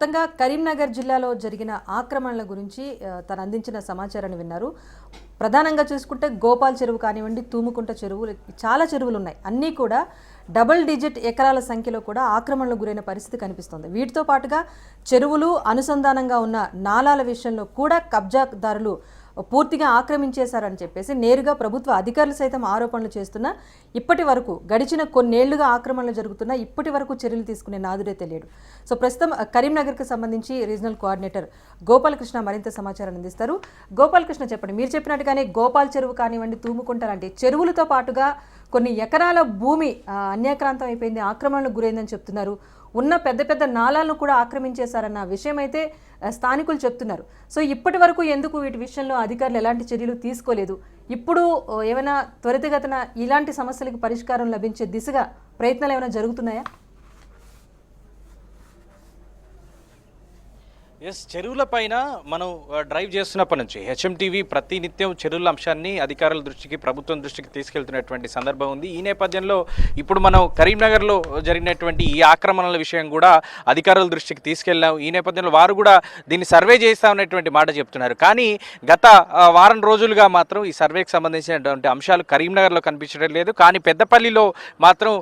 మొత్తంగా కరీంనగర్ జిల్లాలో జరిగిన ఆక్రమణల గురించి తను అందించిన సమాచారాన్ని విన్నారు. ప్రధానంగా చూసుకుంటే గోపాల్ చెరువు కానివ్వండి తూముకుంట చెరువులు చాలా చెరువులు ఉన్నాయి అన్నీ కూడా డబుల్ డిజిట్ ఎకరాల సంఖ్యలో కూడా ఆక్రమణలకు గురైన పరిస్థితి కనిపిస్తుంది. వీటితో పాటుగా చెరువులు అనుసంధానంగా ఉన్న నాలాల విషయంలో కూడా కబ్జాదారులు పూర్తిగా ఆక్రమించేశారని చెప్పేసి నేరుగా ప్రభుత్వ అధికారులు సైతం ఆరోపణలు చేస్తున్నా ఇప్పటి వరకు గడిచిన కొన్నేళ్ళుగా ఆక్రమణలు జరుగుతున్నా ఇప్పటి వరకు చర్యలు తీసుకునే నాదుడే తెలియడు. సో ప్రస్తుతం కరీంనగర్కి సంబంధించి రీజనల్ కోఆర్డినేటర్ గోపాలకృష్ణ మరింత సమాచారాన్ని అందిస్తారు. గోపాలకృష్ణ చెప్పండి మీరు చెప్పినట్టుగానే గోపాల్ చెరువు కానివ్వండి తూముకుంట లాంటి చెరువులతో పాటుగా కొన్ని ఎకరాల భూమి అన్యాక్రాంతం అయిపోయింది ఆక్రమణలకు గురైందని చెప్తున్నారు. ఉన్న పెద్ద పెద్ద నాళాలను కూడా ఆక్రమించేశారన్న విషయం అయితే స్థానికులు చెప్తున్నారు. సో ఇప్పటి వరకు ఎందుకు వీటి విషయంలో అధికారులు ఎలాంటి చర్యలు తీసుకోలేదు? ఇప్పుడు ఏమైనా త్వరితగతన ఇలాంటి సమస్యలకు పరిష్కారం లభించే దిశగా ప్రయత్నాలు ఏమైనా జరుగుతున్నాయా? ఎస్ చెరువుల పైన మనం డ్రైవ్ చేస్తున్నప్పటి నుంచి హెచ్ఎంటీవీ ప్రతి నిత్యం చెరువుల అంశాన్ని అధికారుల దృష్టికి ప్రభుత్వం దృష్టికి తీసుకెళ్తున్నటువంటి సందర్భం ఉంది. ఈ నేపథ్యంలో ఇప్పుడు మనం కరీంనగర్లో జరిగినటువంటి ఈ ఆక్రమణల విషయం కూడా అధికారుల దృష్టికి తీసుకెళ్ళాం. ఈ నేపథ్యంలో వారు కూడా దీన్ని సర్వే చేస్తామనేటువంటి మాట చెప్తున్నారు. కానీ గత వారం రోజులుగా మాత్రం ఈ సర్వేకి సంబంధించినటువంటి అంశాలు కరీంనగర్లో కనిపించడం లేదు. కానీ పెద్దపల్లిలో మాత్రం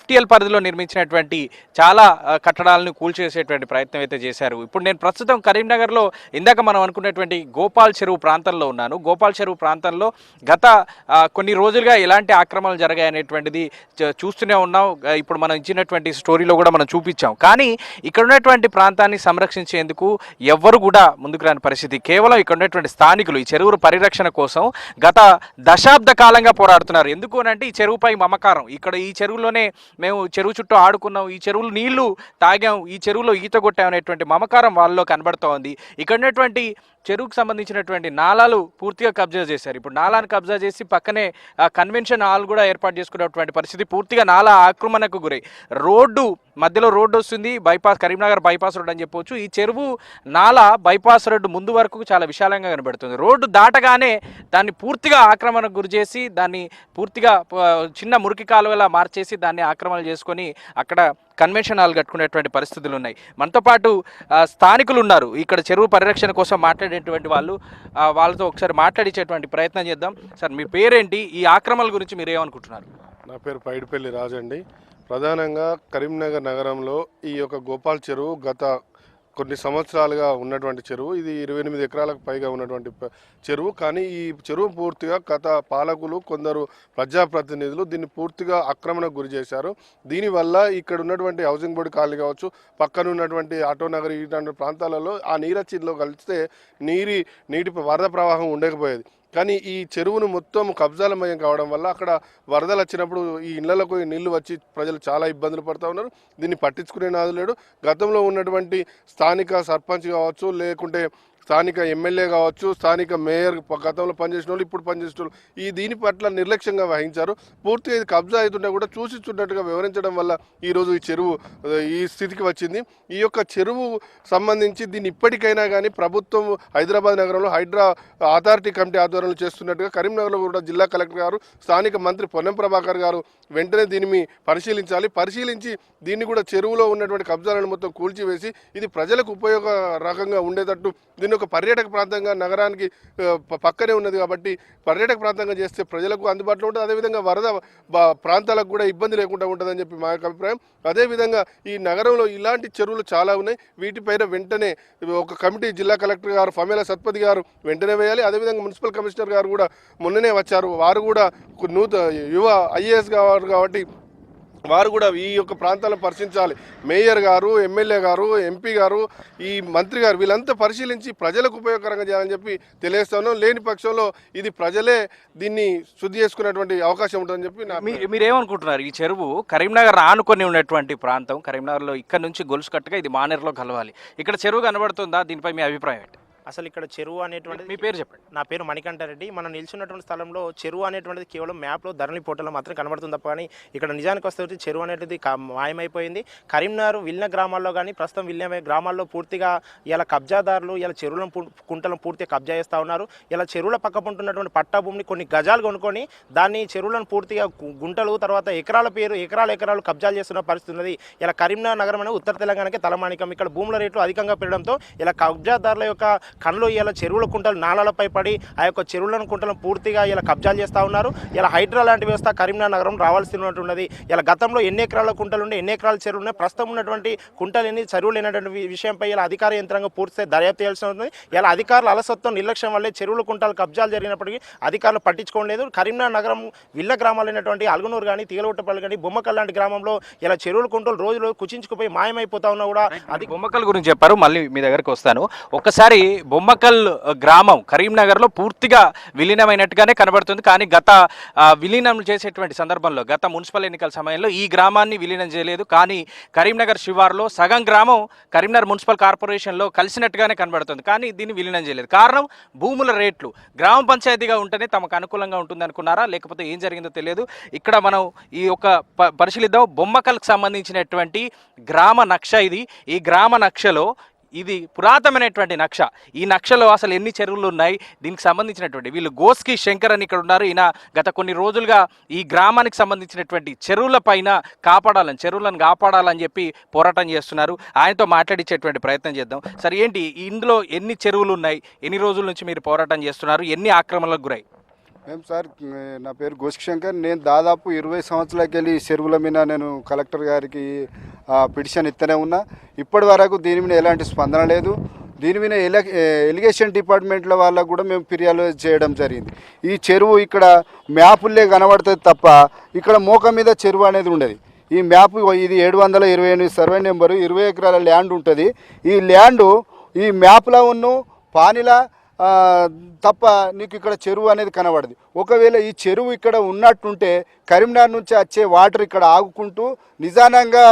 ఎఫ్టీఎల్ పరిధిలో నిర్మించినటువంటి చాలా కట్టడాలను కూల్చేసేటువంటి ప్రయత్నం అయితే చేశారు. ఇప్పుడు నేను ప్రస్తుతం కరీంనగర్లో ఇందాక మనం అనుకున్నటువంటి గోపాల్ చెరువు ప్రాంతంలో ఉన్నాను. గోపాల్ చెరువు ప్రాంతంలో గత కొన్ని రోజులుగా ఎలాంటి ఆక్రమణలు జరిగాయనేటువంటిది చ- చూస్తూనే ఉన్నాం. ఇప్పుడు మనం ఇచ్చినటువంటి స్టోరీలో కూడా మనం చూపించాం. కానీ ఇక్కడ ఉన్నటువంటి ప్రాంతాన్ని సంరక్షించేందుకు ఎవ్వరు కూడా ముందుకు రాని పరిస్థితి. కేవలం ఇక్కడ ఉన్నటువంటి స్థానికులు ఈ చెరువుల పరిరక్షణ కోసం గత దశాబ్ద కాలంగా పోరాడుతున్నారు. ఎందుకు అని అంటే ఈ చెరువుపై మమకారం. ఇక్కడ ఈ చెరువులోనే మేము చెరువు చుట్టూ ఆడుకున్నాం. ఈ చెరువులు నీళ్ళు తాగాం. ఈ చెరువులో ఈత కొట్టాం అనేటువంటి మమకారం వాళ్ళలో కనబడుతోంది ఇక్కడ ఉన్నటువంటి చెరువుకు సంబంధించినటువంటి నాలాలు పూర్తిగా కబ్జా చేశారు. ఇప్పుడు నాలాను కబ్జా చేసి పక్కనే కన్వెన్షన్ హాల్ కూడా ఏర్పాటు చేసుకున్నటువంటి పరిస్థితి పూర్తిగా నాలా ఆక్రమణకు గురై. రోడ్డు మధ్యలో రోడ్డు వస్తుంది బైపాస్ కరీంనగర్ బైపాస్ రోడ్ అని చెప్పవచ్చు ఈ చెరువు నాలా బైపాస్ రోడ్డు ముందు వరకు చాలా విశాలంగా కనబడుతుంది. రోడ్డు దాటగానే దాన్ని పూర్తిగా ఆక్రమణకు గురి చేసి దాన్ని పూర్తిగా చిన్న మురికి కాలువలా మార్చేసి దాన్ని ఆక్రమణ చేసుకొని అక్కడ కన్వెన్షన్ హాల్ కట్టుకునేటువంటి పరిస్థితులు ఉన్నాయి. మనతో పాటు స్థానికులు ఉన్నారు. ఇక్కడ చెరువు పరిరక్షణ కోసం మాట్లాడేటువంటి వాళ్ళు వాళ్ళతో ఒకసారి మాట్లాడించేటువంటి ప్రయత్నం చేద్దాం. సార్ మీ పేరేంటి? ఈ ఆక్రమణల గురించి మీరు ఏమనుకుంటున్నారు? నా పేరు పైడిపల్లి రాజు అండి. ప్రధానంగా కరీంనగర్ నగరంలో ఈ యొక్క గోపాల్ చెరువు గత కొన్ని సంవత్సరాలుగా ఉన్నటువంటి చెరువు. ఇది ఇరవై ఎనిమిది ఎకరాలకు పైగా ఉన్నటువంటి చెరువు. కానీ ఈ చెరువు పూర్తిగా గత పాలకులు కొందరు ప్రజాప్రతినిధులు దీన్ని పూర్తిగా ఆక్రమణకు గురి చేశారు. దీనివల్ల ఇక్కడ ఉన్నటువంటి హౌసింగ్ బోర్డు కాలనీ కావచ్చు పక్కన ఉన్నటువంటి ఆటో నగర్ ఇటువంటి ప్రాంతాలలో ఆ నీరచ్చిలో కలిస్తే నీరి నీటి వరద ప్రవాహం ఉండకపోయేది. కానీ ఈ చెరువును మొత్తం కబ్జాలమయం కావడం వల్ల అక్కడ వరదలు వచ్చినప్పుడు ఈ ఇళ్ళకు నీళ్ళు వచ్చి ప్రజలు చాలా ఇబ్బందులు పడుతూ ఉన్నారు. దీన్ని పట్టించుకునే నాదు లేడు. గతంలో ఉన్నటువంటి స్థానిక సర్పంచ్ కావచ్చు లేకుంటే స్థానిక ఎమ్మెల్యే కావచ్చు స్థానిక మేయర్ గతంలో పనిచేసిన వాళ్ళు ఇప్పుడు పనిచేసిన వాళ్ళు ఈ దీని పట్ల నిర్లక్ష్యంగా వహించారు. పూర్తిగా ఇది కబ్జా అవుతుంటే కూడా చూసి వివరించడం వల్ల ఈరోజు ఈ చెరువు ఈ స్థితికి వచ్చింది. ఈ యొక్క చెరువు సంబంధించి దీన్ని ఇప్పటికైనా కానీ ప్రభుత్వం హైదరాబాద్ నగరంలో హైడ్రా అథారిటీ కమిటీ ఆధ్వర్యంలో చేస్తున్నట్టుగా కరీంనగర్లో కూడా జిల్లా కలెక్టర్ గారు స్థానిక మంత్రి పొన్నం ప్రభాకర్ గారు వెంటనే దీనిని పరిశీలించాలి. పరిశీలించి దీన్ని కూడా చెరువులో ఉన్నటువంటి కబ్జాలను మొత్తం కూల్చివేసి ఇది ప్రజలకు ఉపయోగ రకంగా ఉండేటట్టు దీన్ని ఒక పర్యాటక ప్రాంతంగా నగరానికి పక్కనే ఉన్నది కాబట్టి పర్యాటక ప్రాంతంగా చేస్తే ప్రజలకు అందుబాటులో ఉంటుంది. అదేవిధంగా వరద ప్రాంతాలకు కూడా ఇబ్బంది లేకుండా ఉంటుందని చెప్పి మా యొక్క అభిప్రాయం. అదేవిధంగా ఈ నగరంలో ఇలాంటి చెరువులు చాలా ఉన్నాయి. వీటిపైన వెంటనే ఒక కమిటీ జిల్లా కలెక్టర్ గారు ఫమేల సత్పతి గారు వెంటనే వేయాలి. అదేవిధంగా మున్సిపల్ కమిషనర్ గారు కూడా మొన్ననే వచ్చారు. వారు కూడా నూతన నూత యువ ఐఏఎస్ గారు కాబట్టి వారు కూడా ఈ యొక్క ప్రాంతాలను పరిశీలించాలి. మేయర్ గారు ఎమ్మెల్యే గారు ఎంపీ గారు ఈ మంత్రి గారు వీళ్ళంతా పరిశీలించి ప్రజలకు ఉపయోగకరంగా చేయాలని చెప్పి తెలియస్తాను లేని పక్షంలో ఇది ప్రజలే దీన్ని శుద్ధి చేసుకునేటువంటి అవకాశం ఉంటుందని చెప్పి మీరేమనుకుంటున్నారు? ఈ చెరువు కరీంనగర్ ఆనుకొని ఉన్నటువంటి ప్రాంతం కరీంనగర్లో ఇక్కడ నుంచి గొలుసు కట్టుగా ఇది మానేరులో కలవాలి. ఇక్కడ చెరువు కనబడుతుందా? దీనిపై మీ అభిప్రాయం ఏంటి? అసలు ఇక్కడ చెరువు అనేటువంటిది మీ పేరు చెప్పండి. నా పేరు మణికంఠారెడ్డి మనం నిల్చున్నటువంటి స్థలంలో చెరువు అనేటువంటిది కేవలం మ్యాప్లో ధరణి పోటలో మాత్రం కనబడుతుంది తప్ప కానీ ఇక్కడ నిజానికి వస్తే వచ్చి చెరువు అనేది కా- మాయమైపోయింది. కరీంనగర్ విల్న గ్రామాల్లో కానీ ప్రస్తుతం విల్న గ్రామాల్లో పూర్తిగా ఇలా కబ్జాదారులు ఇలా చెరువులను కుంటలను పూర్తిగా కబ్జా చేస్తూ ఉన్నారు. ఇలా చెరువుల పక్క ఉంటున్నటువంటి పట్టా భూమిని కొన్ని గజాలు కొనుక్కొని దాన్ని చెరువులను పూర్తిగా గుంటలు తర్వాత ఎకరాల పేరు ఎకరాల ఎకరాలు కబ్జాలు చేస్తున్న పరిస్థితి ఉన్నది. ఇలా కరీంనగర్ నగరం అనేది ఉత్తర తెలంగాణకి తలమానికం. ఇక్కడ భూముల రేట్లు అధికంగా పెరగడంతో ఇలా కబ్జాదారుల యొక్క కళ్ళు ఇలా చెరువుల కుంటలు నాళాలపై పడి ఆ యొక్క చెరువులను కుంటలను పూర్తిగా ఇలా కబ్జాలు చేస్తూ ఉన్నారు. ఇలా హైడ్రా లాంటి వ్యవస్థ కరీంనగర్ నగరం రావాల్సి ఇలా గతంలో ఎన్ని ఎకరాల కుంటలు ఉండే ఎన్ని ఎకరాల చెరువులు ఉన్నాయి ప్రస్తుతం ఉన్నటువంటి కుంటలు ఎన్ని చెరువులు లేనటువంటి విషయంపై ఇలా అధికార యంత్రాంగం పూర్తి దర్యాప్తు చేయాల్సి ఉంటుంది ఇలా అధికారుల అలసత్వం నిర్లక్ష్యం వల్లే చెరువుల కుంటలు కబ్జాలు జరిగినప్పటికీ అధికారులు పట్టించుకోలేదు కరీంనగర్ నగరం విల్ల గ్రామాలైనటువంటి అల్గనూరు కానీ తీగలగుట్టపల్లి కానీ బొమ్మకల్ లాంటి గ్రామంలో ఇలా చెరువుల కుంటలు రోజు రోజు కుచించుకుపోయి మాయమైపోతా ఉన్నా కూడా అది బొమ్మకల్ గురించి చెప్పారు మళ్ళీ మీ దగ్గరకు వస్తాను. ఒక్కసారి బొమ్మకల్ గ్రామం కరీంనగర్లో పూర్తిగా విలీనమైనట్టుగానే కనబడుతుంది. కానీ గత విలీనం చేసేటువంటి సందర్భంలో గత మున్సిపల్ ఎన్నికల సమయంలో ఈ గ్రామాన్ని విలీనం చేయలేదు. కానీ కరీంనగర్ శివార్లో సగం గ్రామం కరీంనగర్ మున్సిపల్ కార్పొరేషన్లో కలిసినట్టుగానే కనబడుతుంది. కానీ దీన్ని విలీనం చేయలేదు. కారణం భూముల రేట్లు. గ్రామ పంచాయతీగా ఉంటేనే తమకు అనుకూలంగా ఉంటుంది అనుకున్నారా లేకపోతే ఏం జరిగిందో తెలియదు. ఇక్కడ మనం ఈ యొక్క ప- పరిశీలిద్దాం. బొమ్మకల్కి సంబంధించినటువంటి గ్రామ నక్ష ఇది. ఈ గ్రామ నక్షలో ఇది పురాతనమైనటువంటి నక్ష. ఈ నక్షలో అసలు ఎన్ని చెరువులు ఉన్నాయి? దీనికి సంబంధించినటువంటి వీళ్ళు గోస్కి శంకర్ అని ఇక్కడ ఉన్నారు. ఈయన గత కొన్ని రోజులుగా ఈ గ్రామానికి సంబంధించినటువంటి చెరువుల పైన కాపాడాలని చెరువులను కాపాడాలని చెప్పి పోరాటం చేస్తున్నారు. ఆయనతో మాట్లాడించేటువంటి ప్రయత్నం చేద్దాం. సరే ఏంటి? ఇందులో ఎన్ని చెరువులు ఉన్నాయి? ఎన్ని రోజుల నుంచి మీరు పోరాటం చేస్తున్నారు? ఎన్ని ఆక్రమణలకు గురై? మేము సార్ నా పేరు గోష్కి శంకర్. నేను దాదాపు ఇరవై సంవత్సరాలకి వెళ్ళి చెరువుల మీద నేను కలెక్టర్ గారికి పిటిషన్ ఇస్తూనే ఉన్నా. ఇప్పటి వరకు దీని మీద ఎలాంటి స్పందన లేదు. దీని మీద ఎల ఎలిగేషన్ డిపార్ట్మెంట్ల వాళ్ళకు కూడా మేము ఫిర్యాదు చేయడం జరిగింది. ఈ చెరువు ఇక్కడ మ్యాపుల్లే కనబడుతుంది తప్ప ఇక్కడ మోక మీద చెరువు అనేది ఉండదు. ఈ మ్యాప్ ఇది ఏడు వందల ఇరవై ఎనిమిది సర్వే నెంబరు. ఇరవై ఎకరాల ల్యాండ్ ఉంటుంది. ఈ ల్యాండు ఈ మ్యాప్లో ఉన్న పానిలా తప్ప నీకు ఇక్కడ చెరువు అనేది కనబడదు. ఒకవేళ ఈ చెరువు ఇక్కడ ఉన్నట్టుంటే కరీంనగర్ నుంచి వచ్చే వాటర్ ఇక్కడ ఆగుకుంటూ నిజానంగా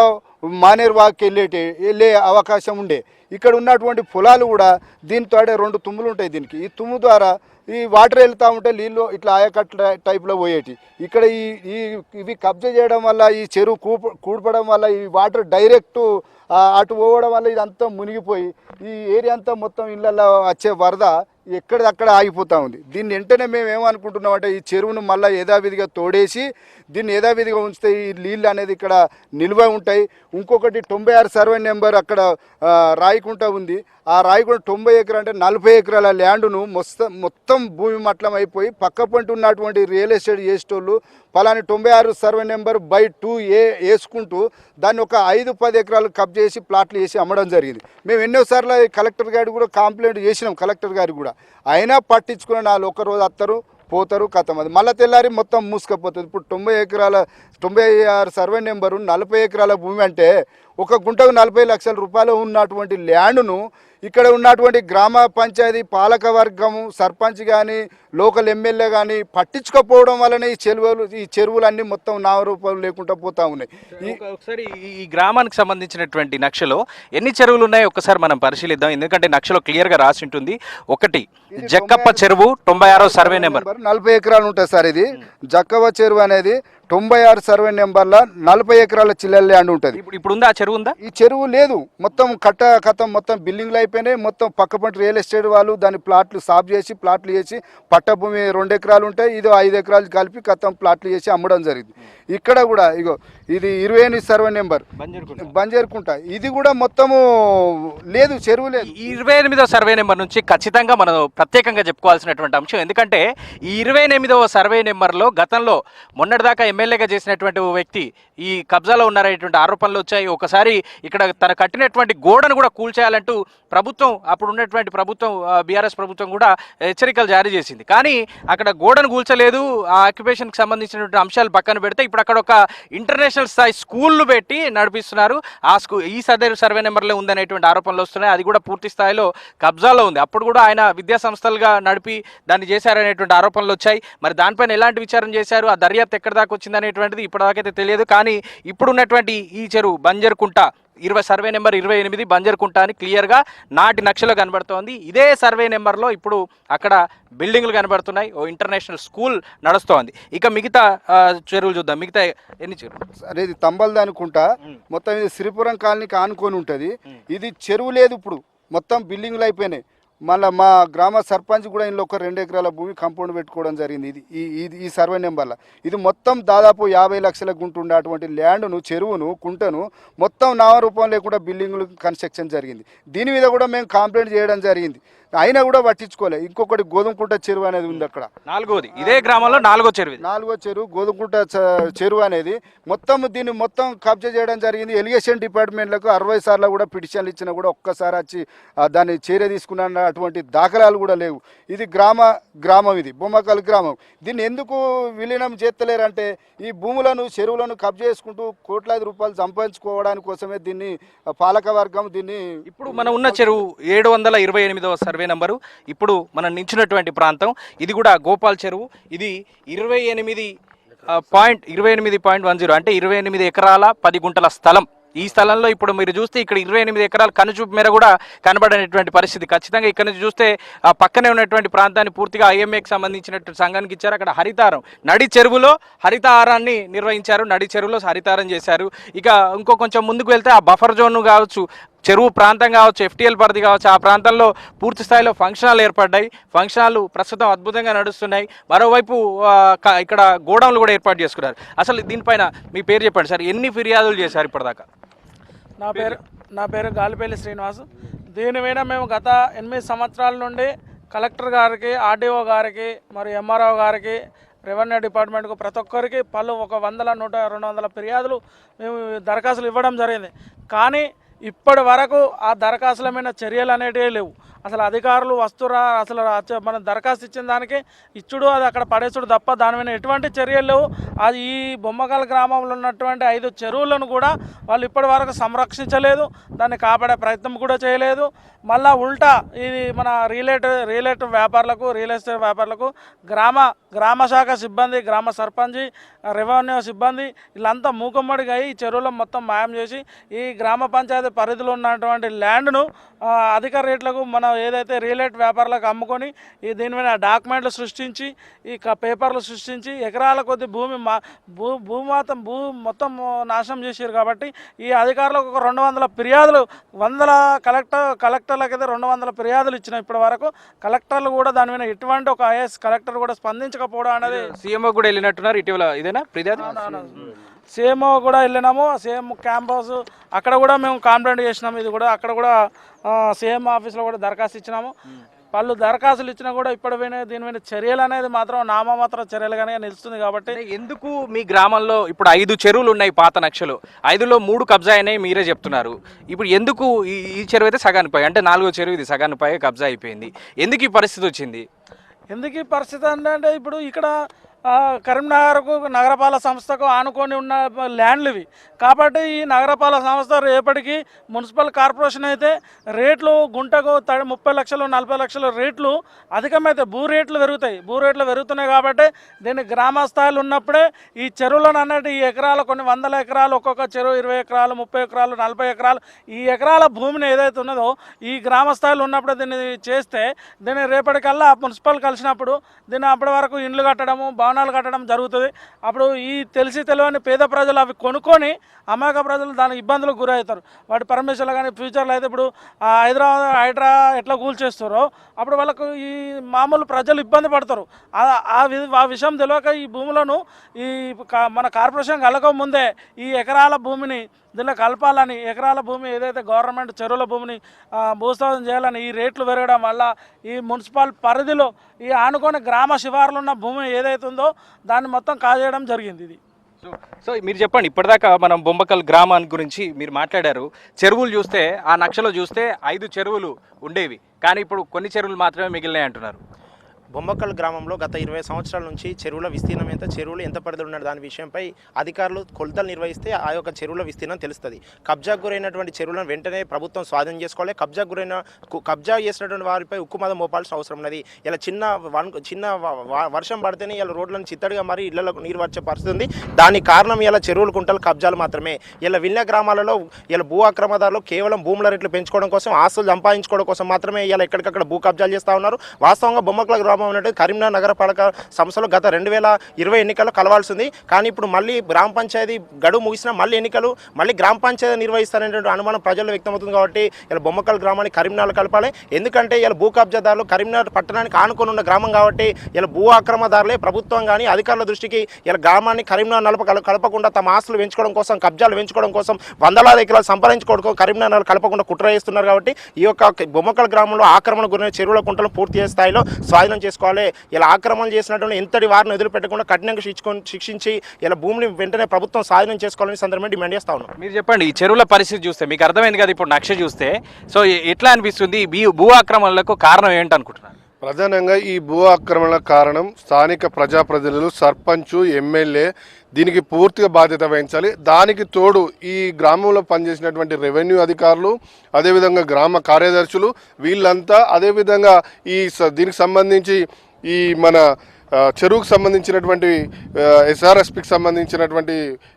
మానేరు వాక్కి వెళ్ళేటి వెళ్ళే అవకాశం ఉండే. ఇక్కడ ఉన్నటువంటి పొలాలు కూడా దీంతో రెండు తుమ్ములు ఉంటాయి దీనికి. ఈ తుమ్ము ద్వారా ఈ వాటర్ వెళ్తూ ఉంటే నీళ్ళు ఇట్లా ఆయకట్ల టైప్లో పోయేటి. ఇక్కడ ఈ ఈ ఇవి కబ్జా చేయడం వల్ల ఈ చెరువు కూప కూడపడం వల్ల ఈ వాటర్ డైరెక్ట్ అటు పోవడం వల్ల ఇదంతా మునిగిపోయి ఈ ఏరియా అంతా మొత్తం ఇళ్ళల్లో వచ్చే వరద ఎక్కడిదక్కడ ఆగిపోతూ ఉంది. దీన్ని వెంటనే మేము ఏమనుకుంటున్నాం అంటే ఈ చెరువును మళ్ళీ యథావిధిగా తోడేసి దీన్ని యథావిధిగా ఉంచితే ఈ నీళ్ళు అనేది ఇక్కడ నిల్వ ఉంటాయి. ఇంకొకటి తొంభై ఆరు సర్వే నెంబర్ అక్కడ ఆ, రాయకుంట ఉంది. ఆ రాయకుంట తొంభై ఎకరా అంటే నలభై ఎకరాల ల్యాండ్ను మొత్తం మొత్తం భూమి మట్లం అయిపోయి పక్క పంట ఉన్నటువంటి రియల్ ఎస్టేట్ చేసేటోళ్ళు పలాని తొంభై ఆరు survey number by two A వేసుకుంటూ దాన్ని ఒక ఐదు పది ఎకరాలు కబ్ చేసి ప్లాట్లు వేసి అమ్మడం జరిగింది. మేము ఎన్నోసార్లు కలెక్టర్ గారికి కూడా కంప్లైంట్ చేసినాం కలెక్టర్ గారికి కూడా. అయినా పట్టించుకున్న నాలుగు ఒక రోజు వస్తారు పోతారు కథం అది మళ్ళీ తెల్లారి మొత్తం మూసుకపోతుంది. ఇప్పుడు తొంభై ఎకరాల తొంభై ఆరు సర్వే నెంబరు నలభై ఎకరాల భూమి అంటే ఒక గుంటకు నలభై లక్షల రూపాయలు ఉన్నటువంటి ల్యాండ్ను ఇక్కడ ఉన్నటువంటి గ్రామ పంచాయతీ పాలక వర్గము సర్పంచ్ కానీ లోకల్ ఎమ్మెల్యే కానీ పట్టించుకోకపోవడం వల్లనే ఈ చెరువులు ఈ చెరువులన్నీ మొత్తం నామరూపాలు లేకుండా పోతా ఉన్నాయి. ఒకసారి ఈ- గ్రామానికి సంబంధించినటువంటి నక్షలో ఎన్ని చెరువులు ఉన్నాయో ఒకసారి మనం పరిశీలిద్దాం. ఎందుకంటే నక్షలో క్లియర్గా రాసి ఉంటుంది. ఒకటి జక్కప్ప చెరువు తొంభై ఆరో సర్వే నెంబర్. నలభై ఎకరాలు ఉంటుంది సార్ ఇది. జక్కవ చెరువు అనేది తొంభై ఆరు సర్వే నెంబర్ల నలభై ఎకరాల చిల్లెల ల్యాండ్ ఉంటుంది. ఇప్పుడు ఇప్పుడు ఉందా ఆ చెరువు ఉందా? ఈ చెరువు లేదు. మొత్తం కట్ట కథం మొత్తం బిల్డింగ్లు అయిపోయినాయి. మొత్తం పక్క రియల్ ఎస్టేట్ వాళ్ళు దాని ప్లాట్లు సాఫ్ చేసి ప్లాట్లు చేసి పట్టభూమి రెండు ఎకరాలు ఉంటాయి. ఇది ఐదు ఎకరాలు కలిపి కథం ప్లాట్లు చేసి అమ్మడం జరిగింది. ఇక్కడ కూడా ఇగో ఇది ఇరవై ఎనిమిది సర్వే నెంబర్. బంజేరుకుంట. ఇది కూడా మొత్తము లేదు చెరువు లేదు. ఇరవై ఎనిమిదవ సర్వే నెంబర్ నుంచి ఖచ్చితంగా మనం ప్రత్యేకంగా చెప్పుకోవాల్సినటువంటి అంశం. ఎందుకంటే ఈ ఇరవై ఎనిమిదవ సర్వే నెంబర్లో గతంలో మొన్నటిదాకా ఎమ్మెల్యేగా చేసినటువంటి ఓ వ్యక్తి ఈ కబ్జాలో ఉన్నారనేటువంటి ఆరోపణలు వచ్చాయి. ఒకసారి ఇక్కడ తన కట్టినటువంటి గోడను కూడా కూల్చేయాలంటూ ప్రభుత్వం అప్పుడు ఉన్నటువంటి ప్రభుత్వం బీఆర్ఎస్ ప్రభుత్వం కూడా హెచ్చరికలు జారీ చేసింది. కానీ అక్కడ గోడను కూల్చలేదు. ఆ ఆక్యుపేషన్కి సంబంధించినటువంటి అంశాలు పక్కన పెడితే ఇప్పుడు అక్కడ ఒక ఇంటర్నేషనల్ స్థాయి స్కూళ్ళు పెట్టి నడిపిస్తున్నారు. ఆ స్కూ ఈ సదరు సర్వే నెంబర్లో ఉందనేటువంటి ఆరోపణలు వస్తున్నాయి. అది కూడా పూర్తి స్థాయిలో కబ్జాలో ఉంది. అప్పుడు కూడా ఆయన విద్యా సంస్థలుగా నడిపి దాన్ని చేశారనేటువంటి ఆరోపణలు వచ్చాయి. మరి దానిపైన ఎలాంటి విచారం చేశారు? ఆ దర్యాప్తు ఎక్కడి దాకా వచ్చిందనేటువంటిది ఇప్పటిదాకైతే తెలియదు. కానీ ఇప్పుడున్నటువంటి ఈ చెరువు బంజర్కుంట ఇరవై సర్వే నెంబర్ ఇరవై ఎనిమిది బంజర్కుంట అని క్లియర్గా నాటి నక్షలో కనబడుతోంది. ఇదే సర్వే నెంబర్లో ఇప్పుడు అక్కడ బిల్డింగ్లు కనబడుతున్నాయి. ఓ ఇంటర్నేషనల్ స్కూల్ నడుస్తోంది. ఇక మిగతా చెరువులు చూద్దాం. మిగతా ఎన్ని చెరువులు? సరే ఇది తంబల్ది అనుకుంటా. మొత్తం ఇది శ్రీపురం కాలనీకి ఆనుకొని ఉంటుంది. ఇది చెరువు లేదు ఇప్పుడు. మొత్తం బిల్డింగ్లు అయిపోయినాయి. మళ్ళీ మా గ్రామ సర్పంచ్ కూడా ఇందులో ఒక రెండు ఎకరాల భూమి కంపౌండ్ పెట్టుకోవడం జరిగింది. ఇది ఈ ఇది ఈ సర్వే నెంబర్ల ఇది మొత్తం దాదాపు యాభై లక్షల గుంటుండే అటువంటి ల్యాండ్ను చెరువును కుంటను మొత్తం నామరూపం లేకుండా బిల్డింగ్లు కన్స్ట్రక్షన్ జరిగింది. దీని మీద కూడా మేము కంప్లైంట్ చేయడం జరిగింది. అయినా కూడా పట్టించుకోలే. ఇంకొకటి గోధుమకుంట చెరువు అనేది ఉంది అక్కడ. నాలుగోది. ఇదే గ్రామంలో నాలుగో చెరువు. నాలుగో చెరువు గోధుమకుంట చెరువు అనేది. మొత్తం దీన్ని మొత్తం కబ్జా చేయడం జరిగింది. ఎలిగేషన్ డిపార్ట్మెంట్లకు అరవై సార్లు కూడా పిటిషన్లు ఇచ్చినా కూడా ఒక్కసారి వచ్చి దాన్ని చర్య తీసుకున్న అటువంటి దాఖలాలు కూడా లేవు. ఇది గ్రామ గ్రామం ఇది. బొమ్మకల్ గ్రామం. దీన్ని ఎందుకు విలీనం చేస్తలేరంటే ఈ భూములను చెరువులను కబ్జా చేసుకుంటూ కోట్లాది రూపాయలు సంపాదించుకోవడానికి కోసమే దీన్ని పాలక వర్గం దీన్ని ఇప్పుడు మనం ఉన్న చెరువు ఏడు వందల ఇరవై ఎనిమిదవ సర్వే నంబరు. ఇప్పుడు మనం నించున్నటువంటి ప్రాంతం. ఇది కూడా గోపాల్ చెరువు. ఇది ఇరవై ఎనిమిది పాయింట్ ఇరవై ఎనిమిది పాయింట్ వన్ జీరో. అంటే ఇరవై ఎనిమిది ఎకరాల పది గుంటల స్థలం. ఈ స్థలంలో ఇప్పుడు మీరు చూస్తే ఇక్కడ ఇరవై ఎనిమిది ఎకరాల కనుచూపు మేర కూడా కనబడనటువంటి పరిస్థితి. ఖచ్చితంగా ఇక్కడ నుంచి చూస్తే ఆ పక్కనే ఉన్నటువంటి ప్రాంతాన్ని పూర్తిగా ఐఎంఏకి సంబంధించినటువంటి సంఘానికి ఇచ్చారు. అక్కడ హరితారం నడి చెరువులో హరితారాన్ని నిర్వహించారు. నడి చెరువులో హరితారం చేశారు. ఇక ఇంకో కొంచెం ముందుకు వెళ్తే ఆ బఫర్ జోన్ కావచ్చు. చెరువు ప్రాంతం కావచ్చు ఎఫ్టీఎల్ పరిధి కావచ్చు ఆ ప్రాంతంలో పూర్తి స్థాయిలో ఫంక్షనాలు ఏర్పడ్డాయి. ఫంక్షనాలు ప్రస్తుతం అద్భుతంగా నడుస్తున్నాయి. మరోవైపు ఇక్కడ గోడౌన్లు కూడా ఏర్పాటు చేసుకున్నారు. అసలు దీనిపైన మీ పేరు చెప్పండి సార్. ఎన్ని ఫిర్యాదులు చేశారు ఇప్పటిదాకా? నా పేరు నా పేరు గాలిపల్లి శ్రీనివాస్. దీని మీద మేము గత ఎనిమిది సంవత్సరాల నుండి కలెక్టర్ గారికి ఆర్డీఓ గారికి మరియు ఎంఆర్ఓ గారికి రెవెన్యూ డిపార్ట్మెంట్కు ప్రతి ఒక్కరికి పలు ఒక వందల నూట రెండు వందల ఫిర్యాదులు మేము దరఖాస్తులు ఇవ్వడం జరిగింది. కానీ ఇప్పటి వరకు ఆ దరఖాస్తుల మీద చర్యలు అనేటివి లేవు. అసలు అధికారులు వస్తురా అసలు మనం దరఖాస్తు ఇచ్చిన దానికి ఇచ్చుడు అది అక్కడ పడేసుడు తప్ప దాని మీద ఎటువంటి చర్యలు లేవు. అది ఈ బొమ్మకల్ గ్రామంలో ఉన్నటువంటి ఐదు చెరువులను కూడా వాళ్ళు ఇప్పటి వరకు సంరక్షించలేదు. దాన్ని కాపాడే ప్రయత్నం కూడా చేయలేదు. మళ్ళా ఉల్టా ఇది మన రియల్ రియల్ వ్యాపారులకు రియల్ ఎస్టేట్ వ్యాపారులకు గ్రామ గ్రామ శాఖ సిబ్బంది గ్రామ సర్పంచి రెవెన్యూ సిబ్బంది వీళ్ళంతా మూకమ్మడిగా అయి ఈ చెరువులను మొత్తం మాయం చేసి ఈ గ్రామ పంచాయతీ పరిధిలో ఉన్నటువంటి ల్యాండ్ను అధిక రేట్లకు మన ఏదైతే రియల్ ఎస్టేట్ వ్యాపారులకు అమ్ముకొని ఈ దీని మీద డాక్యుమెంట్లు సృష్టించి ఈ పేపర్లు సృష్టించి ఎకరాల కొద్ది భూమి మా భూ భూమాతం భూ మొత్తం నాశనం చేశారు కాబట్టి ఈ అధికారులకు ఒక రెండు వందల ఫిర్యాదులు వందల కలెక్టర్ కలెక్టర్లకైతే రెండు వందల ఫిర్యాదులు ఇచ్చిన ఇప్పటి వరకు కలెక్టర్లు కూడా దాని మీద ఎటువంటి ఒక ఐఎస్ కలెక్టర్ కూడా స్పందించకపోవడం అనేది సీఎంఓ కూడా వెళ్ళినట్టున్నారు ఇటీవల ఇదేనా? ఫిర్యాదు? సేమ్ కూడా వెళ్ళినాము సేమ్ క్యాంపస్. అక్కడ కూడా మేము కంప్లైంట్ చేసినాము ఇది కూడా అక్కడ కూడా సేమ్ ఆఫీస్లో కూడా దరఖాస్తు ఇచ్చినాము. వాళ్ళు దరఖాస్తులు ఇచ్చినా కూడా ఇప్పటి పోయిన దీని మీద చర్యలు అనేది మాత్రం నామమాత్ర చర్యలుగానే నిలుస్తుంది కాబట్టి. ఎందుకు మీ గ్రామంలో ఇప్పుడు ఐదు చెరువులు ఉన్నాయి పాత నక్షలు ఐదులో మూడు కబ్జా అయినాయి మీరే చెప్తున్నారు. ఇప్పుడు ఎందుకు ఈ ఈ చెరువు అయితే సగానికి పై అంటే నాలుగో చెరువు ఇది సగానికి పై కబ్జా అయిపోయింది. ఎందుకు ఈ పరిస్థితి వచ్చింది? ఎందుకు ఈ పరిస్థితి అంటే ఇప్పుడు ఇక్కడ కరీంనగర్కు నగరపాలక సంస్థకు ఆనుకొని ఉన్న ల్యాండ్లు ఇవి కాబట్టి ఈ నగరపాలక సంస్థ రేపటికి మున్సిపల్ కార్పొరేషన్ అయితే రేట్లు గుంటకు తడి ముప్పై లక్షలు నలభై లక్షల రేట్లు అధికమైతే భూ రేట్లు పెరుగుతాయి. భూ రేట్లు పెరుగుతున్నాయి కాబట్టి దీన్ని గ్రామ స్థాయిలో ఉన్నప్పుడే ఈ చెరువులను అన్నట్టు ఈ ఎకరాలు కొన్ని వందల ఎకరాలు ఒక్కొక్క చెరువు ఇరవై ఎకరాలు ముప్పై ఎకరాలు నలభై ఎకరాలు ఈ ఎకరాల భూమిని ఏదైతే ఉన్నదో ఈ గ్రామ స్థాయిలో ఉన్నప్పుడే దీన్ని చేస్తే దీన్ని రేపటికల్లా మున్సిపల్ కలిసినప్పుడు దీన్ని అప్పటి వరకు ఇండ్లు కట్టడము భవనాలు కట్టడం జరుగుతుంది. అప్పుడు ఈ తెలిసి తెలియని పేద ప్రజలు అవి కొనుక్కొని అమాయక ప్రజలు దానికి ఇబ్బందులకు గురవుతారు. వాటి పర్మిషన్లు కానీ ఫ్యూచర్లో అయితే ఇప్పుడు హైదరాబాద్ హైడ్రా ఎట్లా కూల్చేస్తారో అప్పుడు వాళ్ళకు ఈ మామూలు ప్రజలు ఇబ్బంది పడతారు. ఆ- వి- ఆ విషయం తెలియక ఈ భూములను ఈ మన కార్పొరేషన్ కలగక ముందే ఈ ఎకరాల భూమిని దీనిలో కలపాలని ఎకరాల భూమి ఏదైతే గవర్నమెంట్ చెరువుల భూమిని ఆ, భూస్థాపన చేయాలని ఈ రేట్లు పెరగడం వల్ల ఈ మున్సిపల్ పరిధిలో ఈ ఆనుకొని గ్రామ శివారులు ఉన్న భూమి ఏదైతే ఉందో దాన్ని మొత్తం కాజేయడం జరిగింది ఇది. సో సో మీరు చెప్పండి ఇప్పటిదాకా మనం బొమ్మకల్ గ్రామాన్ని గురించి మీరు మాట్లాడారు. చెరువులు చూస్తే ఆ నక్షలో చూస్తే ఐదు చెరువులు ఉండేవి. కానీ ఇప్పుడు కొన్ని చెరువులు మాత్రమే మిగిలినాయి అంటున్నారు. బొమ్మకల్ గ్రామంలో గత ఇరవై సంవత్సరాల నుంచి చెరువుల విస్తీర్ణం ఎంత చెరువులు ఎంత పరిధిలో ఉన్న దాని విషయంపై అధికారులు కొలతలు నిర్వహిస్తే ఆ యొక్క చెరువుల విస్తీర్ణం తెలుస్తుంది. కబ్జాకు గురైనటువంటి చెరువులను వెంటనే ప్రభుత్వం స్వాధీనం చేసుకోవాలి. కబ్జాకు గురైన కబ్జా చేసినటువంటి వారిపై ఉక్కుమదం మోపాల్సిన అవసరం ఉన్నది. ఇలా చిన్న వన్ చిన్న వర్షం పడితేనే ఇలా రోడ్లను చిత్తడిగా మరి ఇళ్ళకు నీరు వచ్చే పరిస్థితి ఉంది. దానికి కారణం ఇలా చెరువులు కుంటలు కబ్జాలు మాత్రమే. ఇలా విల్ల గ్రామాలలో ఇలా భూ అక్రమదారులు కేవలం భూముల రేట్లు పెంచుకోవడం కోసం ఆస్తులు సంపాదించుకోవడం కోసం మాత్రమే ఇలా ఎక్కడికక్కడ భూ కబ్జాలు చేస్తూ ఉన్నారు. వాస్తవంగా బొమ్మకల గ్రామం అనేది కరీంనగర్ నగరపాలక సంస్థలో గత రెండు వేల ఇరవై ఎన్నికల్లో కలవాల్సింది. కానీ ఇప్పుడు మళ్ళీ గ్రామ పంచాయతీ గడువు ముగిసినా మళ్ళీ ఎన్నికలు మళ్ళీ గ్రామ పంచాయతీ నిర్వహిస్తారనేటువంటి అనుమానం ప్రజల్లో వ్యక్తమవుతుంది కాబట్టి ఇలా బొమ్మకల్ గ్రామాన్ని కరీంనగర్ కలపాలి. ఎందుకంటే ఇలా భూ కబ్జాదారులు కరీంనగర్ పట్టణానికి ఆనుకొని ఉన్న గ్రామం కాబట్టి ఇలా భూ ఆక్రమదారులే ప్రభుత్వం కానీ అధికారుల దృష్టికి ఇలా గ్రామాన్ని కరీంనగర్ నలప కల- కలపకుండా తమ ఆస్తులు పెంచుకోవడం కోసం కబ్జాలు పెంచుకోవడం కోసం వందలాది ఎకరాలు సంపాదించుకోవడం కరీంనగర్ కలపకుండా కుట్ర చేస్తున్నారు కాబట్టి ఈ యొక్క బొమ్మకల్ గ్రామంలో ఆక్రమణ గురైన చెరువుల కుంటలు పూర్తి స్థాయిలో స్వాధీనం చేసుకోవాలి. ఇలా ఆక్రమణ చేసినటువంటి ఎంతటి వారిని వదిలిపెట్టకుండా కఠినంగా శిక్షుకొని శిక్షించి ఇలా భూమిని వెంటనే ప్రభుత్వం స్వాధీనం చేసుకోవాలని సందర్భంగా డిమాండ్ చేస్తా ఉన్నాం. మీరు చెప్పండి ఈ చెరువుల పరిస్థితి చూస్తే మీకు అర్థమైంది కదా ఇప్పుడు నక్ష చూస్తే సో ఎట్లా అనిపిస్తుంది ఈ భూ- భూ ఆక్రమణలకు కారణం ఏంటనుకుంటున్నారు? ప్రధానంగా ఈ భూ ఆక్రమణ కారణం స్థానిక ప్రజాప్రతినిధులు సర్పంచ్ ఎమ్మెల్యే దీనికి పూర్తిగా బాధ్యత వహించాలి. దానికి తోడు ఈ గ్రామంలో పనిచేసినటువంటి రెవెన్యూ అధికారులు అదేవిధంగా గ్రామ కార్యదర్శులు వీళ్ళంతా అదేవిధంగా ఈ స- దీనికి సంబంధించి ఈ మన చెరువుకు సంబంధించినటువంటి ఎస్ఆర్ఎస్పికి సంబంధించినటువంటి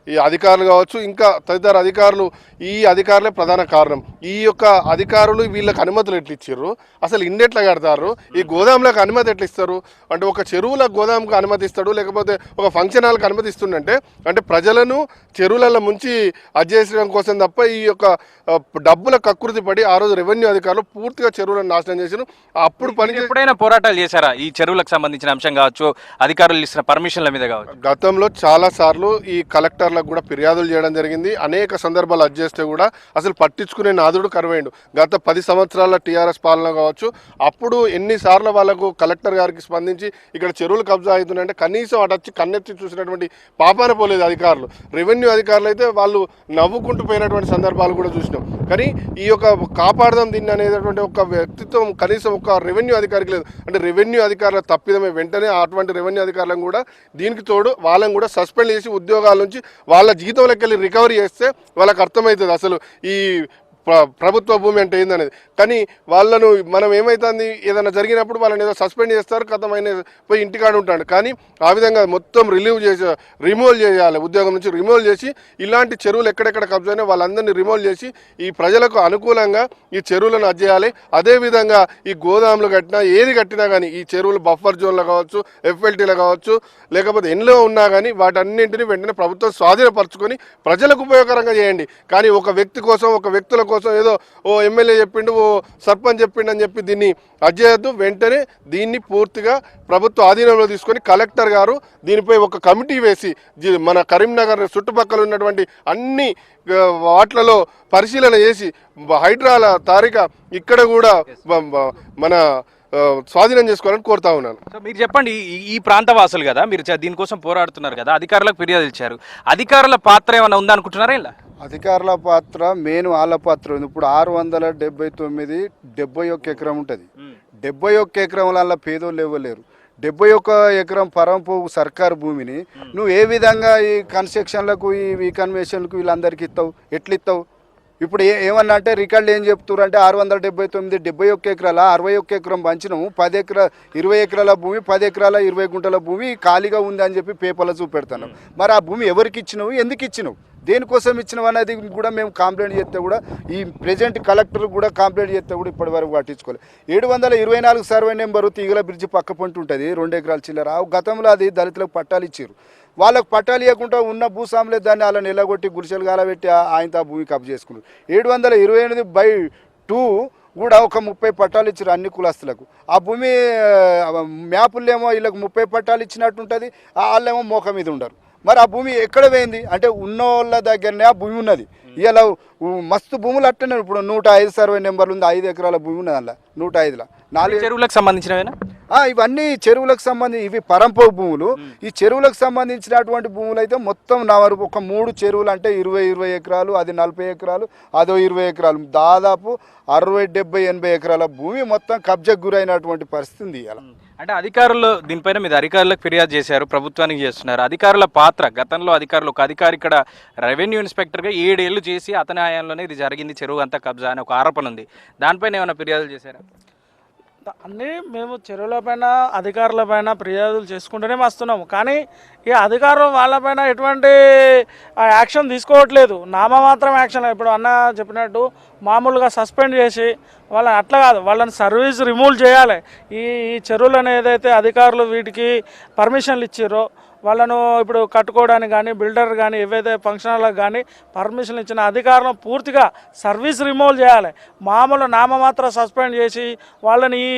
ఈ అధికారులు కావచ్చు ఇంకా తదితర అధికారులు ఈ అధికారులే ప్రధాన కారణం. ఈ యొక్క అధికారులు వీళ్ళకి అనుమతులు ఎట్లా ఇచ్చారు అసలు ఇన్ని ఎట్లా కడతారు? ఈ గోదాంలకు అనుమతి ఎట్లా ఇస్తారు? అంటే ఒక చెరువుల గోదాంకు అనుమతి ఇస్తాడు లేకపోతే ఒక ఫంక్షన్ హాల్కి అనుమతి ఇస్తుండంటే అంటే ప్రజలను చెరువులలో ముంచి అధ్యయనం కోసం తప్ప ఈ యొక్క డబ్బుల కకృతి పడి ఆ రోజు రెవెన్యూ అధికారులు పూర్తిగా చెరువులను నాశనం చేశారు అప్పుడు పని ఎప్పుడైనా పోరాటాలు చేశారా? ఈ చెరువులకు సంబంధించిన అంశం కావచ్చు అధికారులు ఇచ్చిన పర్మిషన్ల మీద కావచ్చు. గతంలో చాలా సార్లు ఈ కలెక్టర్లకు కూడా ఫిర్యాదులు చేయడం జరిగింది. అనేక సందర్భాలు అది చేస్తే కూడా అసలు పట్టించుకునే నాదుడు కరువేయండు గత పది సంవత్సరాల టీఆర్ఎస్ పాలన కావచ్చు అప్పుడు ఎన్నిసార్లు వాళ్ళకు కలెక్టర్ గారికి స్పందించి ఇక్కడ చెరువులు కబ్జా అవుతున్నాయంటే కనీసం అటు వచ్చి కన్నెత్తి చూసినటువంటి పాపాన పోలేదు అధికారులు. రెవెన్యూ అధికారులు అయితే వాళ్ళు నవ్వుకుంటూ పోయినటువంటి సందర్భాలు కూడా చూసినాం. కానీ ఈ యొక్క కాపాడదాం దీన్ని అనేటటువంటి ఒక వ్యక్తిత్వం కనీసం ఒక రెవెన్యూ అధికారికి లేదు. అంటే రెవెన్యూ అధికారుల తప్పిదమే వెంటనే అటువంటి రెవెన్యూ అధికారులను కూడా దీనికి తోడు వాళ్ళని కూడా సస్పెండ్ చేసి ఉద్యోగాల నుంచి వాళ్ళ జీతంలోకి వెళ్ళి రికవరీ చేస్తే వాళ్ళకి అర్థమవుతుంది. అసలు ఈ ప్రభుత్వ భూమి అంటే ఏందనేది. కానీ వాళ్ళను మనం ఏమవుతుంది ఏదైనా జరిగినప్పుడు వాళ్ళని ఏదో సస్పెండ్ చేస్తారు కథమైన పోయి ఇంటికాడ ఉంటాడు. కానీ ఆ విధంగా మొత్తం రిలీవ్ చేసి రిమూవల్ చేయాలి ఉద్యోగం నుంచి రిమూవల్ చేసి ఇలాంటి చెరువులు ఎక్కడెక్కడ కబ్జైనా వాళ్ళందరినీ రిమూవల్ చేసి ఈ ప్రజలకు అనుకూలంగా ఈ చెరువులను అజ్జేయాలి అదేవిధంగా ఈ గోదాములు కట్టినా ఏది కట్టినా కానీ ఈ చెరువులు బఫర్ జోన్లో కావచ్చు ఎఫ్ఎల్టీలో కావచ్చు లేకపోతే ఎన్నో ఉన్నా కానీ వాటన్నింటినీ వెంటనే ప్రభుత్వం స్వాధీనపరచుకొని ప్రజలకు ఉపయోగకరంగా చేయండి. కానీ ఒక వ్యక్తి కోసం ఒక వ్యక్తుల కోసం ఏదో ఓ ఎమ్మెల్యే చెప్పిండు ఓ సర్పంచ్ చెప్పిండు అని చెప్పి దీన్ని అజ్జేయద్దు వెంటనే దీన్ని పూర్తిగా ప్రభుత్వ ఆధీనంలో తీసుకొని కలెక్టర్ గారు దీనిపై ఒక కమిటీ వేసి మన కరీంనగర్ చుట్టుపక్కల ఉన్నటువంటి అన్ని వాట్లలో పరిశీలన చేసి హైడ్రాల తారిక ఇక్కడ కూడా మన స్వాధీనం చేసుకోవాలని కోరుతా ఉన్నాను. మీరు చెప్పండి ఈ- ఈ ప్రాంత వాసులు కదా మీరు దీనికోసం పోరాడుతున్నారు కదా అధికారులకు ఫిర్యాదు ఇచ్చారు. అధికారుల పాత్ర ఏమైనా ఉందా అనుకుంటున్నారా ఇలా? అధికారుల పాత్ర మెయిన్ వాళ్ళ పాత్ర. ఉంది ఇప్పుడు ఆరు వందల డెబ్బై తొమ్మిది డెబ్బై ఒక్క ఎకరం ఉంటుంది. డెబ్బై ఒక్క ఎకరంల పేదోళ్ళు ఇవ్వలేరు డెబ్బై ఒక్క ఎకరం పరంపు సర్కారు భూమిని నువ్వు ఏ విధంగా ఈ కన్స్ట్రక్షన్లకు ఈ కన్వెన్షన్లకు వీళ్ళందరికీ ఇస్తావు ఎట్లా ఇస్తావు ఇప్పుడు ఏ ఏమన్నా అంటే రికార్డులు ఏం చెప్తున్నారు అంటే ఆరు వందల డెబ్బై తొమ్మిది డెబ్బై ఒక్క ఎకరాల అరవై ఒక్క ఎకరం పంచినాము. పది ఎకరా ఇరవై ఎకరాల భూమి పది ఎకరాల ఇరవై గుంటల భూమి ఖాళీగా ఉంది అని చెప్పి పేపర్లో చూపెడుతున్నాం మరి ఆ భూమి ఎవరికి ఇచ్చినావు? ఎందుకు ఇచ్చినావు? దేనికోసం ఇచ్చినాం అనేది కూడా మేము కంప్లైంట్ చేస్తే కూడా ఈ ప్రెజెంట్ కలెక్టర్ కూడా కంప్లైంట్ చేస్తే కూడా ఇప్పటి వరకు పట్టించుకోలేదు ఏడు వందల ఇరవై నాలుగు సర్వే నెంబరు తీగల బ్రిడ్జి పక్క పొంటి ఉంటుంది రెండు ఎకరాల చిల్లర. ఆ గతంలో అది దళితులకు పట్టాలు ఇచ్చారు. వాళ్ళకు పట్టాలు ఇవ్వకుండా ఉన్న భూస్వాములే దాన్ని అలా నిలగొట్టి గుడిసెలు గాలబెట్టి ఆ- ఆ భూమి కప్ చేసుకున్నారు. ఏడు వందల ఇరవై ఎనిమిది బై టూ కూడా ఒక ముప్పై పట్టాలు ఇచ్చారు అన్ని కులస్తులకు. ఆ భూమి ఆ, మ్యాపులేమో వీళ్ళకి ముప్పై పట్టాలు ఇచ్చినట్టు ఉంటుంది వాళ్ళేమో మోక మీద ఉండరు. మరి ఆ భూమి ఎక్కడ పోయింది? అంటే ఉన్న వాళ్ళ దగ్గరనే ఆ భూమి ఉన్నది. ఇలా మస్తు భూములు అట్టనే ఇప్పుడు నూట ఐదు సర్వే నెంబర్లు ఉంది ఐదు ఎకరాల భూమి ఉన్నది అందులో. నూట ఐదులో నాలుగు చెరువులకు సంబంధించినవేనా? ఇవన్నీ చెరువులకు సంబంధించి ఇవి పరంపో భూములు. ఈ చెరువులకు సంబంధించినటువంటి భూములు అయితే మొత్తం నా వరకు ఒక మూడు చెరువులు అంటే ఇరవై ఇరవై ఎకరాలు అది నలభై ఎకరాలు అదో ఇరవై ఎకరాలు. దాదాపు అరవై డెబ్బై ఎనభై ఎకరాల భూమి మొత్తం కబ్జాకు గురైనటువంటి పరిస్థితి ఉంది ఇవాళ. అంటే అధికారులు దీనిపైన మీద అధికారులకు ఫిర్యాదు చేశారు ప్రభుత్వానికి చేస్తున్నారు. అధికారుల పాత్ర గతంలో అధికారులు ఒక అధికారి ఇక్కడ రెవెన్యూ ఇన్స్పెక్టర్గా ఏడేళ్ళు చేసి అతని హయాంలోనే ఇది జరిగింది చెరువు అంతా కబ్జా అనే ఒక ఆరోపణ ఉంది. దానిపైన ఏమైనా ఫిర్యాదులు చేశారా? అన్నీ మేము చెరువుల పైన అధికారుల పైన ఫిర్యాదులు చేసుకుంటూనే వస్తున్నాము. కానీ ఈ అధికారులు వాళ్ళపైన ఎటువంటి ఆ, యాక్షన్ తీసుకోవట్లేదు. నామమాత్రం యాక్షన్ ఇప్పుడు అన్న చెప్పినట్టు మామూలుగా సస్పెండ్ చేసి వాళ్ళని అట్లా కాదు వాళ్ళని సర్వీస్ రిమూవ్ చేయాలి. ఈ ఈ చెరువులను ఏదైతే అధికారులు వీటికి పర్మిషన్లు ఇచ్చారో వాళ్ళను ఇప్పుడు కట్టుకోవడానికి కానీ బిల్డర్ కానీ ఏవైతే ఫంక్షన్లకు కానీ పర్మిషన్ ఇచ్చిన అధికారులను పూర్తిగా సర్వీస్ రిమూవ్ చేయాలి. మామూలు నామమాత్రం సస్పెండ్ చేసి వాళ్ళని ఈ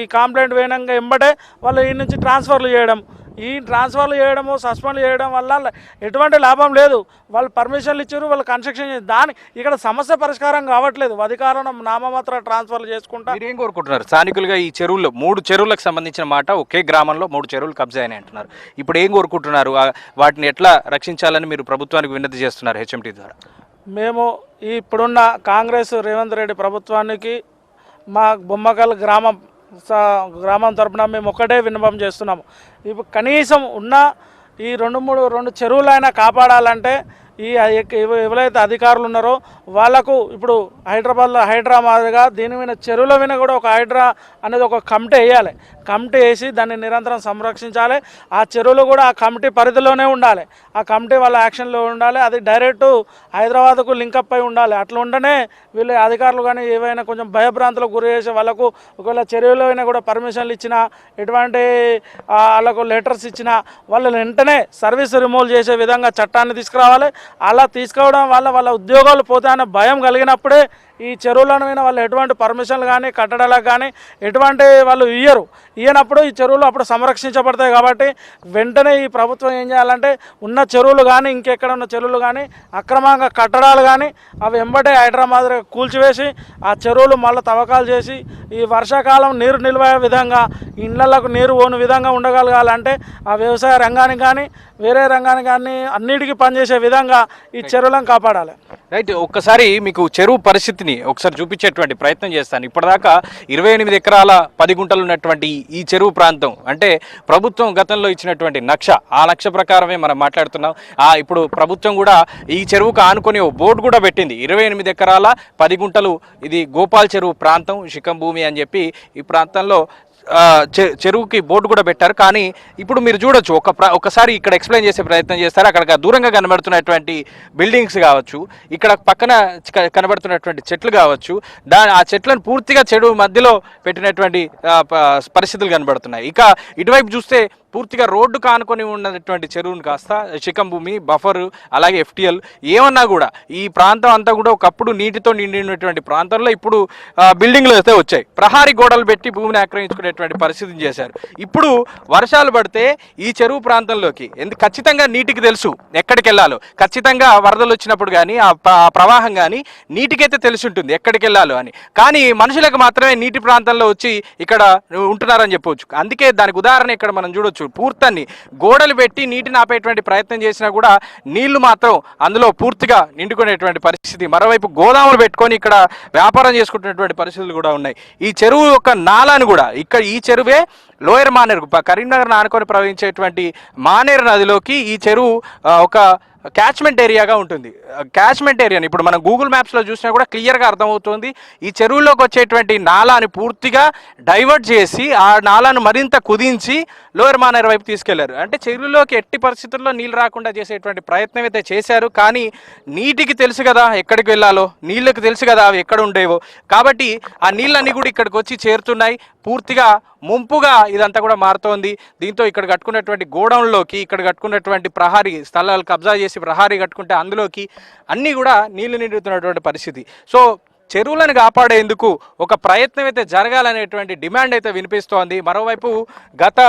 ఈ కంప్లైంట్ వేయడంగా ఎంబటే వాళ్ళు ఈ నుంచి ట్రాన్స్ఫర్లు చేయడం. ఈ ట్రాన్స్ఫర్లు చేయడము సస్పెండ్ చేయడం వల్ల ఎటువంటి లాభం లేదు. వాళ్ళు పర్మిషన్లు ఇచ్చారు వాళ్ళు కన్స్ట్రక్షన్ చేసి దాని ఇక్కడ సమస్య పరిష్కారం కావట్లేదు. అధికారం నామమాత్రం ట్రాన్స్ఫర్లు చేసుకుంటా మీరు ఏం కోరుకుంటున్నారు? స్థానికులుగా ఈ చెరువుల్లో మూడు చెరువులకు సంబంధించిన మాట ఒకే గ్రామంలో మూడు చెరువులు కబ్జా అయినాయి అంటున్నారు. ఇప్పుడు ఏం కోరుకుంటున్నారు? వాటిని ఎట్లా రక్షించాలని మీరు ప్రభుత్వానికి విన్నతి చేస్తున్నారు హెచ్ఎంటీ ద్వారా? మేము ఈ ఇప్పుడున్న కాంగ్రెస్ రేవంత్ రెడ్డి ప్రభుత్వానికి మా బొమ్మకల్ గ్రామం గ్రామం తరపున మేము ఒక్కటే విన్నపం చేస్తున్నాము. ఇప్పుడు కనీసం ఉన్న ఈ రెండు మూడు రెండు చెరువులైనా కాపాడాలంటే ఈ ఎవరైతే అధికారులు ఉన్నారో వాళ్ళకు ఇప్పుడు హైదరాబాద్లో హైడ్రా మాదిరిగా దీని మీద చెరువుల మీద కూడా ఒక హైడ్రా అనేది ఒక కమిటీ వేయాలి. కమిటీ వేసి దాన్ని నిరంతరం సంరక్షించాలి. ఆ చెరువులు కూడా ఆ కమిటీ పరిధిలోనే ఉండాలి. ఆ కమిటీ వాళ్ళ యాక్షన్లో ఉండాలి. అది డైరెక్ట్ హైదరాబాద్కు లింకప్ అయి ఉండాలి. అట్లా ఉండనే వీళ్ళు అధికారులు కానీ ఏవైనా కొంచెం భయభ్రాంతులకు గురి చేసి వాళ్ళకు ఒకవేళ చెరువులో అయినా కూడా పర్మిషన్లు ఇచ్చినా ఎటువంటి వాళ్ళకు లెటర్స్ ఇచ్చినా వాళ్ళు వెంటనే సర్వీస్ రిమూవ్ చేసే విధంగా చట్టాన్ని తీసుకురావాలి. అలా తీసుకోవడం వల్ల వాళ్ళ ఉద్యోగాలు పోతాయన్న భయం కలిగినప్పుడే ఈ చెరువులను మీద వాళ్ళు ఎటువంటి పర్మిషన్లు కానీ కట్టడాలకు కానీ ఎటువంటి వాళ్ళు ఇయ్యరు. ఇయ్యనప్పుడు ఈ చెరువులు అప్పుడు సంరక్షించబడతాయి కాబట్టి వెంటనే ఈ ప్రభుత్వం ఏం చేయాలంటే ఉన్న చెరువులు కానీ ఇంకెక్కడ ఉన్న చెరువులు కానీ అక్రమంగా కట్టడాలు కానీ అవి ఎంబటే హైదరాబాద్ కూల్చివేసి ఆ చెరువులు మళ్ళీ తవ్వకాలు చేసి ఈ వర్షాకాలం నీరు నిల్వే విధంగా ఇళ్ళకు నీరు ఓను విధంగా ఉండగలగాలంటే ఆ వ్యవసాయ రంగానికి కానీ వేరే రంగానికి కానీ అన్నిటికీ పనిచేసే విధంగా ఈ చెరువులను కాపాడాలి. రైట్ ఒక్కసారి మీకు చెరువు పరిస్థితిని ఒకసారి చూపించేటువంటి ప్రయత్నం చేస్తాను. ఇప్పటిదాకా ఇరవై ఎనిమిది ఎకరాల పది గుంటలు ఉన్నటువంటి ఈ చెరువు ప్రాంతం అంటే ప్రభుత్వం గతంలో ఇచ్చినటువంటి నక్ష ఆ నక్ష ప్రకారమే మనం మాట్లాడుతున్నాం. ఆ ఇప్పుడు ప్రభుత్వం కూడా ఈ చెరువుకు ఆనుకొని ఓ బోర్డు కూడా పెట్టింది. ఇరవై ఎనిమిది ఎకరాల పది గుంటలు ఇది గోపాల్ చెరువు ప్రాంతం శిఖం భూమి అని చెప్పి ఈ ప్రాంతంలో చెరువుకి బోర్డు కూడా పెట్టారు. కానీ ఇప్పుడు మీరు చూడొచ్చు ఒక ఒకసారి ఇక్కడ ఎక్స్ప్లెయిన్ చేసే ప్రయత్నం చేస్తారు. అక్కడ దూరంగా కనబడుతున్నటువంటి బిల్డింగ్స్ కావచ్చు ఇక్కడ పక్కన కనబడుతున్నటువంటి చెట్లు కావచ్చు దా ఆ చెట్లను పూర్తిగా చెడు మధ్యలో పెట్టినటువంటి ప- పరిస్థితులు కనబడుతున్నాయి. ఇక ఇటువైపు చూస్తే పూర్తిగా రోడ్డు కానుకొని ఉన్నటువంటి చెరువును కాస్త శిఖం భూమి బఫర్ అలాగే ఎఫ్టిఎల్ ఏమన్నా కూడా ఈ ప్రాంతం అంతా కూడా ఒకప్పుడు నీటితో నిండినటువంటి ప్రాంతంలో ఇప్పుడు ఆ, బిల్డింగ్లు అయితే వచ్చాయి. ప్రహారీ గోడలు పెట్టి భూమిని ఆక్రమించుకునేటువంటి పరిస్థితిని చేశారు. ఇప్పుడు వర్షాలు పడితే ఈ చెరువు ప్రాంతంలోకి ఎందుకు ఖచ్చితంగా నీటికి తెలుసు ఎక్కడికి వెళ్ళాలో ఖచ్చితంగా వరదలు వచ్చినప్పుడు కానీ ఆ ఆ ప్రవాహం కానీ నీటికైతే తెలిసి ఉంటుంది ఎక్కడికి వెళ్ళాలో అని. కానీ మనుషులకు మాత్రమే నీటి ప్రాంతంలో వచ్చి ఇక్కడ ఉంటున్నారని చెప్పవచ్చు. అందుకే దానికి ఉదాహరణ ఇక్కడ మనం చూడొచ్చు. పూర్తాన్ని గోడలు పెట్టి నీటిని ఆపేటువంటి ప్రయత్నం చేసినా కూడా నీళ్ళు మాత్రం అందులో పూర్తిగా నిండుకునేటువంటి పరిస్థితి. మరోవైపు గోదాములు పెట్టుకొని ఇక్కడ వ్యాపారం చేసుకుంటున్నటువంటి పరిస్థితులు కూడా ఉన్నాయి. ఈ చెరువు యొక్క నాలాను కూడా ఇక్కడ ఈ చెరువే లోయర్ మానేరు కరీంనగర్ ఆనుకొని ప్రవహించేటువంటి మానేరు నదిలోకి ఈ చెరువు ఒక క్యాచ్మెంట్ ఏరియాగా ఉంటుంది. క్యాచ్మెంట్ ఏరియాని ఇప్పుడు మనం గూగుల్ మ్యాప్స్లో చూసినా కూడా క్లియర్గా అర్థమవుతుంది. ఈ చెరువులోకి వచ్చేటువంటి నాలాని పూర్తిగా డైవర్ట్ చేసి ఆ నాలాను మరింత కుదించి లోయర్ మానేర్ వైపు తీసుకెళ్ళారు. అంటే చెరువులోకి ఎట్టి పరిస్థితుల్లో నీళ్ళు రాకుండా చేసేటువంటి ప్రయత్నం అయితే చేశారు. కానీ నీటికి తెలుసు కదా ఎక్కడికి వెళ్ళాలో నీళ్ళకి తెలుసు కదా అవి ఎక్కడ ఉండేవో. కాబట్టి ఆ నీళ్ళన్నీ కూడా ఇక్కడికి వచ్చి చేరుతున్నాయి. పూర్తిగా ముంపుగా ఇదంతా కూడా మారుతోంది. దీంతో ఇక్కడ కట్టుకున్నటువంటి గోడౌన్లోకి ఇక్కడ కట్టుకున్నటువంటి ప్రహారీ స్థలాలు కబ్జా చేసి ప్రహారీ కట్టుకుంటే అందులోకి అన్నీ కూడా నీళ్ళు నిండుతున్నటువంటి పరిస్థితి. సో చెరువులను కాపాడేందుకు ఒక ప్రయత్నం అయితే జరగాలనేటువంటి డిమాండ్ అయితే వినిపిస్తోంది. మరోవైపు గత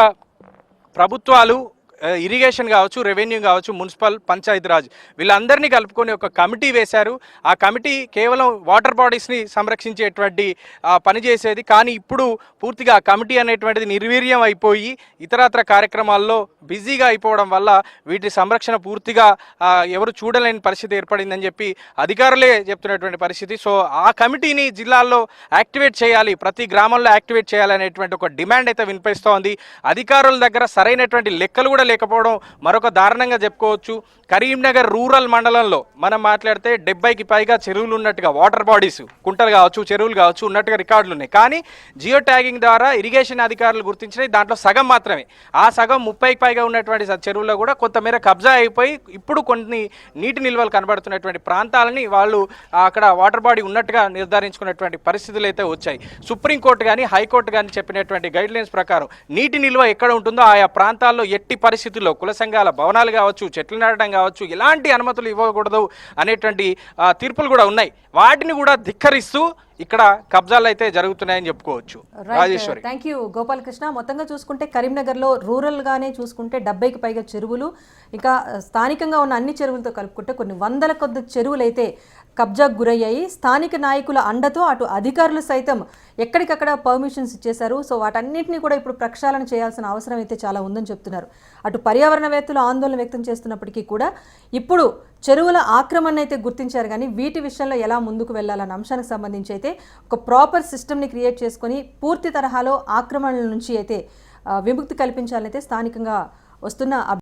ప్రభుత్వాలు ఇరిగేషన్ కావచ్చు రెవెన్యూ కావచ్చు మున్సిపల్ పంచాయతీరాజ్ వీళ్ళందరినీ కలుపుకొని ఒక కమిటీ వేశారు. ఆ కమిటీ కేవలం వాటర్ బాడీస్ని సంరక్షించేటువంటి పనిచేసేది కానీ ఇప్పుడు పూర్తిగా ఆ కమిటీ అనేటువంటిది నిర్వీర్యం అయిపోయి ఇతరత్ర కార్యక్రమాల్లో బిజీగా అయిపోవడం వల్ల వీటి సంరక్షణ పూర్తిగా ఎవరు చూడలేని పరిస్థితి ఏర్పడిందని చెప్పి అధికారులే చెప్తున్నటువంటి పరిస్థితి. సో ఆ కమిటీని జిల్లాల్లో యాక్టివేట్ చేయాలి ప్రతి గ్రామంలో యాక్టివేట్ చేయాలనేటువంటి ఒక డిమాండ్ అయితే వినిపిస్తోంది. అధికారుల దగ్గర సరైనటువంటి లెక్కలు కూడా లేకపోవడం మరొక దారుణంగా చెప్పుకోవచ్చు. కరీంనగర్ రూరల్ మండలంలో మనం మాట్లాడితే డెబ్బైకి పైగా చెరువులు ఉన్నట్టుగా వాటర్ బాడీస్ కుంటలు కావచ్చు చెరువులు కావచ్చు ఉన్నట్టుగా రికార్డులు ఉన్నాయి. కానీ జియో ట్యాగింగ్ ద్వారా ఇరిగేషన్ అధికారులు గుర్తించినవి దాంట్లో సగం మాత్రమే. ఆ సగం ముప్పైకి పైగా ఉన్నటువంటి చెరువుల్లో కూడా కొంతమేర కబ్జా అయిపోయి ఇప్పుడు కొన్ని నీటి నిల్వలు కనబడుతున్నటువంటి ప్రాంతాలని వాళ్ళు అక్కడ వాటర్ బాడీ ఉన్నట్టుగా నిర్ధారించుకున్నటువంటి పరిస్థితులు అయితే వచ్చాయి. సుప్రీంకోర్టు కానీ హైకోర్టు కానీ చెప్పినటువంటి గైడ్ లైన్స్ ప్రకారం నీటి నిల్వ ఎక్కడ ఉంటుందో ఆయా ప్రాంతాల్లో ఎట్టి పరిస్థితి పరిస్థితుల్లో కుల సంఘాల భవనాలు కావచ్చు చెట్లు నాటడం కావచ్చు ఎలాంటి అనుమతులు ఇవ్వకూడదు అనేటువంటి తీర్పులు కూడా ఉన్నాయి. వాటిని కూడా ధిక్కరిస్తూ ఇక్కడ కబ్జాలు అయితే జరుగుతున్నాయని చెప్పుకోవచ్చు. రాజేశ్వరి. Thank you Gopalakrishna. మొత్తంగా చూసుకుంటే కరీంనగర్లో రూరల్గానే చూసుకుంటే డెబ్బైకి పైగా చెరువులు ఇంకా స్థానికంగా ఉన్న అన్ని చెరువులతో కలుపుకుంటే కొన్ని వందల కొద్ది చెరువులు అయితే కబ్జాకు గురయ్యాయి. స్థానిక నాయకుల అండతో అటు అధికారులు సైతం ఎక్కడికక్కడ పర్మిషన్స్ ఇచ్చేశారు. సో వాటన్నిటిని కూడా ఇప్పుడు ప్రక్షాళన చేయాల్సిన అవసరం అయితే చాలా ఉందని చెప్తున్నారు. అటు పర్యావరణవేత్తలు ఆందోళన వ్యక్తం చేస్తున్నప్పటికీ కూడా ఇప్పుడు చెరువుల ఆక్రమణ అయితే గుర్తించారు. కానీ వీటి విషయంలో ఎలా ముందుకు వెళ్ళాలన్న అంశానికి సంబంధించి అయితే ఒక ప్రాపర్ సిస్టమ్ని క్రియేట్ చేసుకొని పూర్తి తరహాలో ఆక్రమణల నుంచి అయితే విముక్తి విముక్తి కల్పించాలనైతే స్థానికంగా వస్తున్న